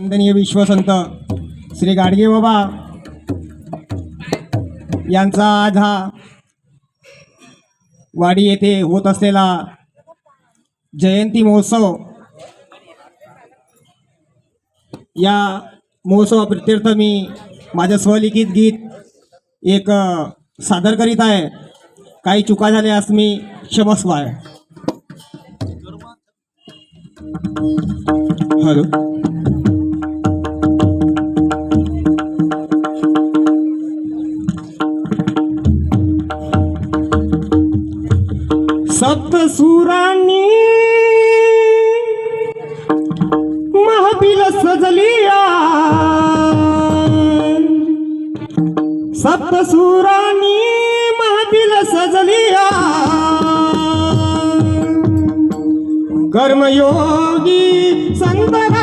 वंदनीय विश्वसंत श्री गाडगे बाबा यांचा आज हा वाडी येथे होत असलेला जयंती महोत्सव या महोत्सवाप्रित्यर्थ मी माझं स्वलिखित गीत एक सादर करीत आहे. काही चुका झाल्यास मी क्षमस्व आहे. हॅलो. सप्तसुरांनी महफिल सजलिया. सप्तसुरांनी महफिल सजलिया. कर्मयोगी संत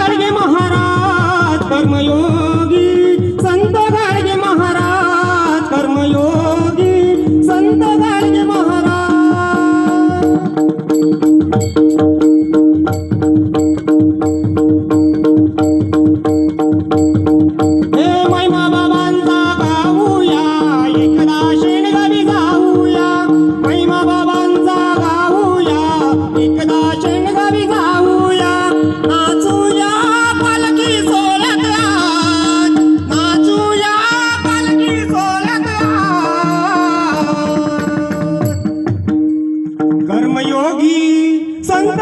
एकदा शेणगावी जाऊया नाचूया पालखी सोलत आज. नाचूया पालखी सोलत कर्मयोगी संत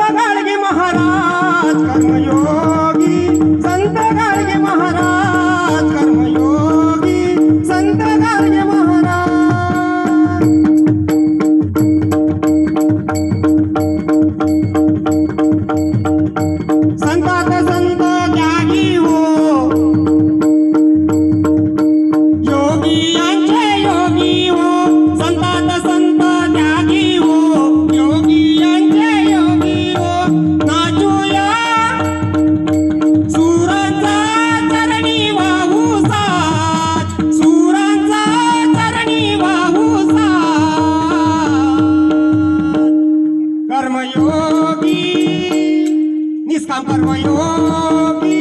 कर्मयोगी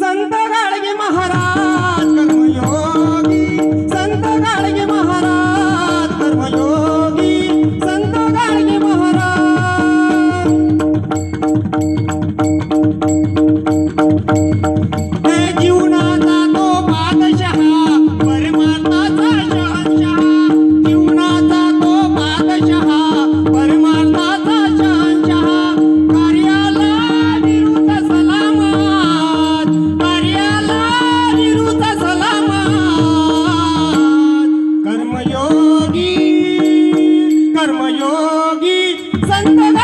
संत गाडगे महाराज कर्मयोगी संत गाडगे महाराज कर्मयोगी संत गाडगे महाराज. Thank you.